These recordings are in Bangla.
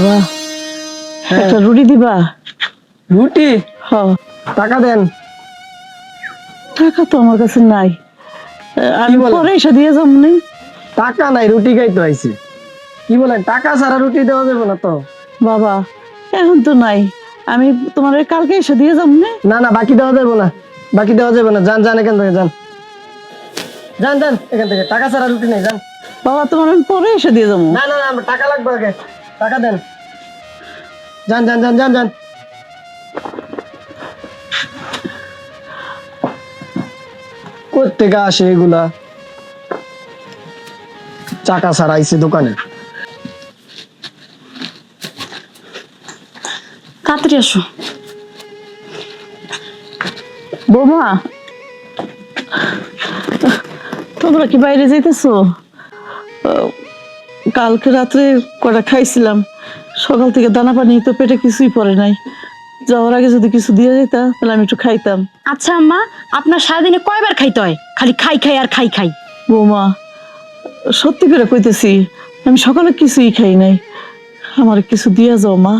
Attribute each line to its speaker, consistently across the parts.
Speaker 1: বাবা।
Speaker 2: হ্যাঁ।
Speaker 1: একটা রুটি দিবা?
Speaker 2: রুটি?
Speaker 1: হ
Speaker 2: টাকা দেন।
Speaker 1: টাকা তো আমার কাছে নাই। আমি? পরে এসে দিয়ে যাব নি।
Speaker 2: টাকা নাই রুটি খাইতে আইছি। কি বলেন টাকা ছাড়া রুটি দেওয়া যাবে না তো?
Speaker 1: বাবা এখন তো নাই। আমি তোমার কালকে এসে দিয়ে যাব নি।
Speaker 2: না না বাকি দেওয়া যাবে না। বাকি দেওয়া যাবে না। যান যান এখান থেকে যান। যান যান এখান থেকে। টাকা ছাড়া রুটি নেই যান।
Speaker 1: বাবা তোমার আমি পরে এসে দিয়ে যাব।
Speaker 2: না না না টাকা লাগবে আগে। টাকা দেন। যান যান যান যান যান কোথেকে আসে এগুলা? চাকা আইছে দোকানে।
Speaker 3: তাড়াতাড়ি আসো।
Speaker 1: বৌমা, তোমরা কি বাইরে যাইতেছো? কালকে রাত্রে কটা খাইছিলাম? সকাল থেকে দানা পানি তো পেটে কিছুই পড়ে নাই। যাওয়ার আগে যদি কিছু দিয়ে যেতা তাহলে আমি একটু খাইতাম।
Speaker 3: আচ্ছা আম্মা আপনার সারাদিনে কয়বার খাইতে হয়? খালি খাই খাই আর খাই খাই।
Speaker 1: বৌমা সত্যি করে কইতেছি আমি সকালে কিছুই খাই নাই। আমার কিছু দিয়ে যাও মা।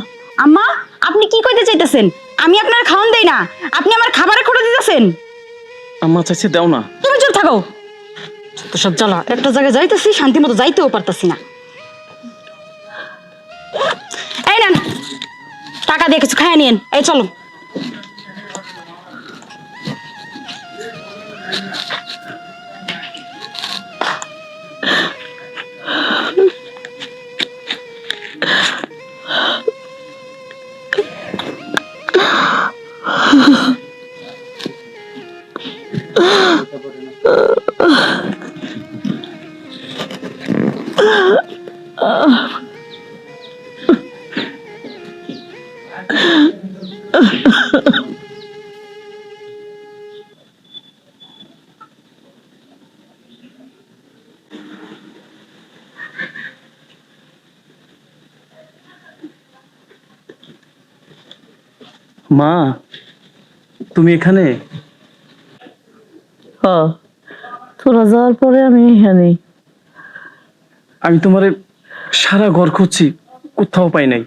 Speaker 3: আম্মা আপনি কি কইতে চাইতেছেন? আমি আপনার খাওয়ান দেই না। আপনি আমার খাবারে করে দিতেছেন।
Speaker 4: আম্মা চাইছে দাও না।
Speaker 3: তুমি চুপ থাকো। তো সব জ্বালা। একটা জায়গায় যাইতেছি শান্তি মতো যাইতেও পারতাছি না। টাকা দিয়ে কিছু খাইয়া নিয়েন। এই চলো।
Speaker 4: মা তুমি এখানে?
Speaker 1: হ তোরা যাওয়ার পরে আমি এখানে।
Speaker 4: আমি তোমারে সারা ঘর খুঁজছি কোথাও পাই নাই।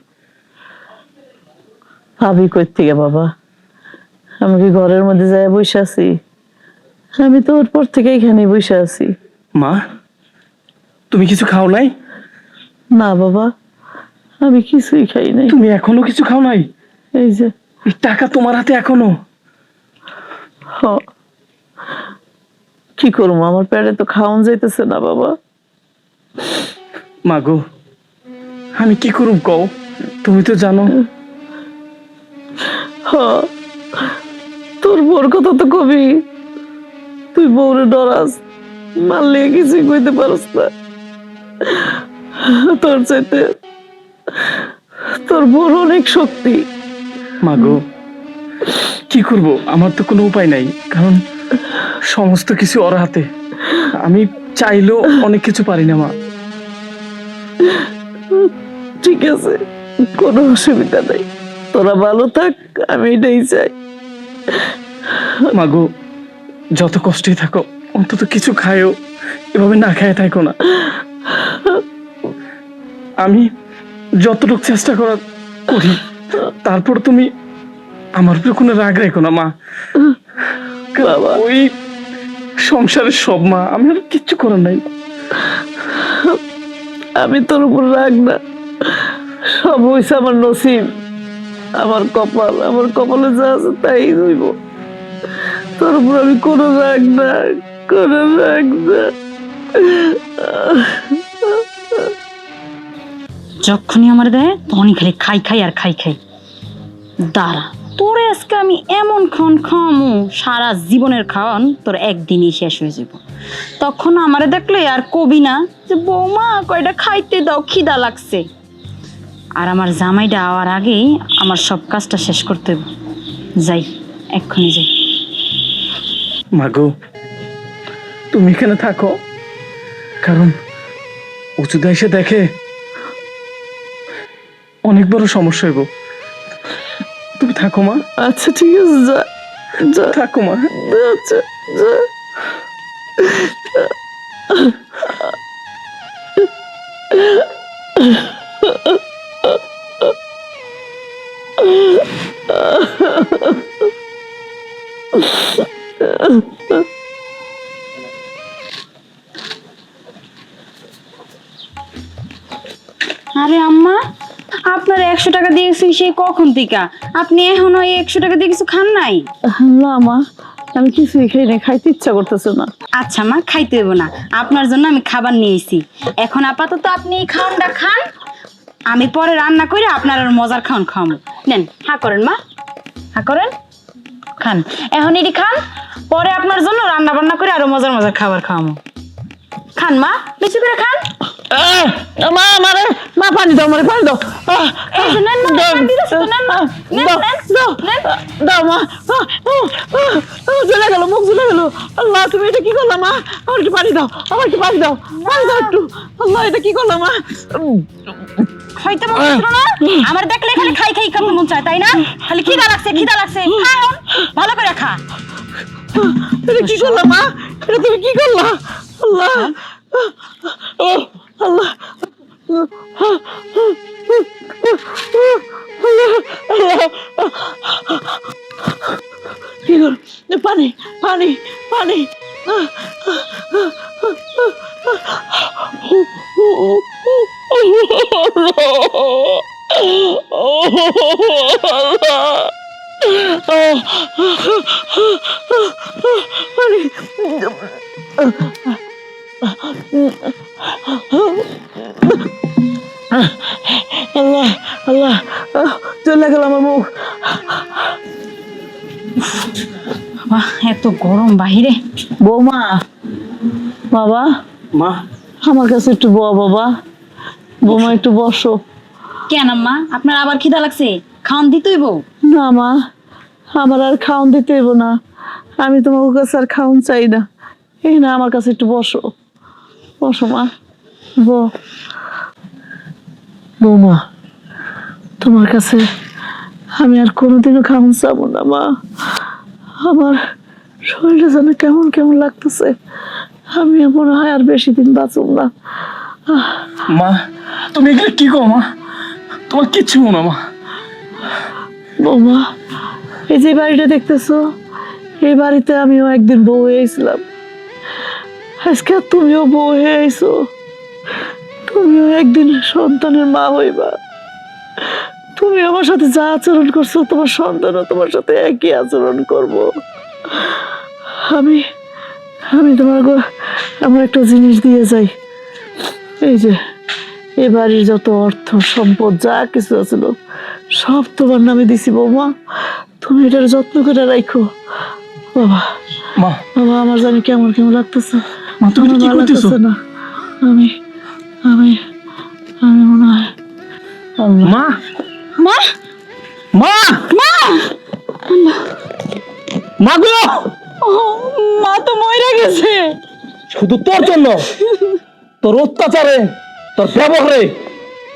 Speaker 1: ভাবি কই থেকে বাবা? আমি কি ঘরের মধ্যে যাই বসে আছি? আমি তো ওর পর থেকে এখানে বসে আছি।
Speaker 4: মা তুমি কিছু খাও নাই?
Speaker 1: না বাবা আমি কিছুই খাই নাই।
Speaker 4: তুমি এখনও কিছু খাও নাই?
Speaker 1: এই যে
Speaker 4: টাকা তোমার হাতে এখনও?
Speaker 1: হ। কি করব? আমার পেটে তো খাওয়ান যাইতেছে না বাবা।
Speaker 4: মা গো আমি কি করুম কও? তুমি তো জানো।
Speaker 1: হ। তোর বোর কথা তো কবি। তুই বউরে ডরাস মারলে কিছুই কইতে পারস না। তোর চাইতে তোর বোর অনেক শক্তি।
Speaker 4: মা গো। কি করব? আমার তো কোনো উপায় নাই কারণ সমস্ত কিছু ওর হাতে। আমি চাইলেও অনেক কিছু পারি না মা।
Speaker 1: ঠিক আছে কোনো অসুবিধা নেই। তোরা ভালো থাক আমি এটাই চাই।
Speaker 4: মাগো যত কষ্টই থাকো অন্তত কিছু খায়ও এভাবে না খায় থাকো না। আমি যতটুকু চেষ্টা করার করি। তারপর তুমি আমার উপরে কোনো রাগ রেখো না মা। ওই সংসারের সব মা আমি আর কিচ্ছু করার নাই।
Speaker 1: আমি তোর উপর রাগ না। সব হয়েছে আমার নসিব। আমার কপাল আমার কপালে যা আছে তাই হইব তোর উপর আমি কোনো রাগ না কোনো রাগ না।
Speaker 3: যখনই আমার দেয় তখনই খালি খাই খাই আর খাই খাই। দাঁড়া, তোরে আজকে আমি এমন খন খামু সারা জীবনের খাওয়ান, তোর একদিনই শেষ হয়ে যাব। তখন আমারে দেখলে আর কবি না, যে বৌমা, কয়টা খাইতে দাও, খিদা লাগছে। আর আমার জামাইটা আওয়ার আগেই আমার সব কাজটা শেষ করতে। যাই, এক্ষুনি যাই।
Speaker 4: মাগো, তুমি এখানে থাকো, কারণ উঁচুদা এসে দেখে অনেক বড় সমস্যা হইব তুমি থাকো মা।
Speaker 1: আচ্ছা ঠিক আছে যা যা।
Speaker 4: থাকো মা।
Speaker 1: আচ্ছা যা।
Speaker 3: আরে আম্মা। আপনার একশো টাকা দিয়েছি সেই কখন থেকে? আপনি এখনও এই একশো টাকা দিয়ে কিছু খান নাই?
Speaker 1: না মা আমি কিছুই খাই না খাইতে ইচ্ছা করতেছে না।
Speaker 3: আচ্ছা মা খাইতে দেবো না। আপনার জন্য আমি খাবার নিয়েছি। এখন আপাতত আপনি এই খাওয়ানটা খান। আমি পরে রান্না করে আপনার আর মজার খাওয়ান খাওয়াবো। নেন হা করেন মা। হা করেন। খান। এখন এটি খান। পরে আপনার জন্য রান্না বান্না করে আরও মজার মজার খাবার খাওয়াবো। খান মা বেশি করে খান।
Speaker 1: মা মারে মা পানি দাও মারে পানি দাও। মা গেল মুখ জ্বলে গেল। আল্লাহ তুমি এটা কি করলা মা? আমার কি পানি দাও আমার কি পানি দাও পানি দাও একটু। আল্লাহ এটা কি করলা মা?
Speaker 3: খাইতে মন না। আমার দেখলে খালি খাই খাই খাব মন চায় তাই না? খালি খিদা লাগছে খিদা লাগছে। খা ভালো করে খা।
Speaker 1: এটা কি করলা মা? এটা তুমি কি করলা? আল্লাহ। ও আল্লাহ আল্লাহ চলে গেল আমার মুখ
Speaker 3: বাবা এত গরম বাহিরে।
Speaker 1: বৌমা। বাবা।
Speaker 4: মা।
Speaker 1: আমার কাছে একটু বাবা। বৌমা একটু বসো।
Speaker 3: কেন আম্মা? আপনার আবার খিদা লাগছে? খাওয়ান দিতেই বউ।
Speaker 1: না মা আমার আর খাওন দিতে হইব না। আমি তোমার কাছে আর খাওন চাই না। এই না আমার কাছে একটু বসো। বসো মা। বো। বৌমা তোমার কাছে আমি আর কোনোদিনও খাওন চাবো না মা। আমার শরীরে যেন কেমন কেমন লাগতেছে। আমি মনে হয় আর বেশি দিন বাঁচব না।
Speaker 4: মা তুমি এগুলো কি কো মা? তোমার কিচ্ছু না, মা।
Speaker 1: বৌমা, এই যে বাড়িটা দেখতেছো, এই বাড়িতে আমিও একদিন বউ হয়েছিলাম আজকে তুমিও বউ হয়ে আইছো। তুমিও একদিন সন্তানের মা হইবা। তুমি আমার সাথে যা আচরণ করছ, তোমার সন্তানও তোমার সাথে একই আচরণ করব। আমি আমি তোমার আমার একটা জিনিস দিয়ে যাই। এই যে এ বাড়ির যত অর্থ সম্পদ যা কিছু আছিল সব তোমার নামে দিছি বৌমা। তুমি এটার যত্ন করে রাখো বাবা
Speaker 4: মা।
Speaker 1: বাবা আমার জানি কেমন কেমন লাগতেছে।
Speaker 4: মা তুমি
Speaker 1: আমার
Speaker 4: কি করতেছো?
Speaker 1: লাগতেছে না। আমি আমি আমি মনে হয়
Speaker 4: মা!
Speaker 3: মা!
Speaker 4: মা!
Speaker 3: মা!
Speaker 4: মা গো!
Speaker 3: মা তো মরে গেছে।
Speaker 4: শুধু তোর জন্য। তোর অত্যাচারে। তোর ব্যবহারে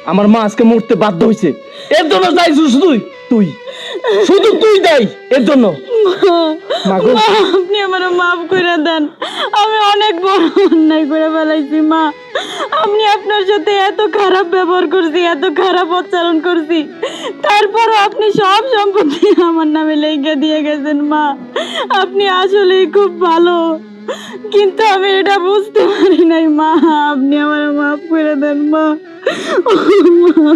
Speaker 4: আমার মা আজকে মরতে বাধ্য হয়েছে এর জন্য যাই শুধু তুই। শুধু তুই দাই এর জন্য। মা,
Speaker 3: আপনি আমার মাফ করে দেন। আমি অনেক বড় অন্যায় করে ফেলাইছি, মা। আপনি আপনার সাথে এত খারাপ ব্যবহার করছি, এত খারাপ উচ্চারণ করছি। তারপরও আপনি সব সম্পত্তি আমার নামে লেগে দিয়ে গেছেন, মা। আপনি আসলেই খুব ভালো। কিন্তু আমি এটা বুঝতে পারি নাই, মা। আপনি আমার মাফ করে দেন, মা। মা।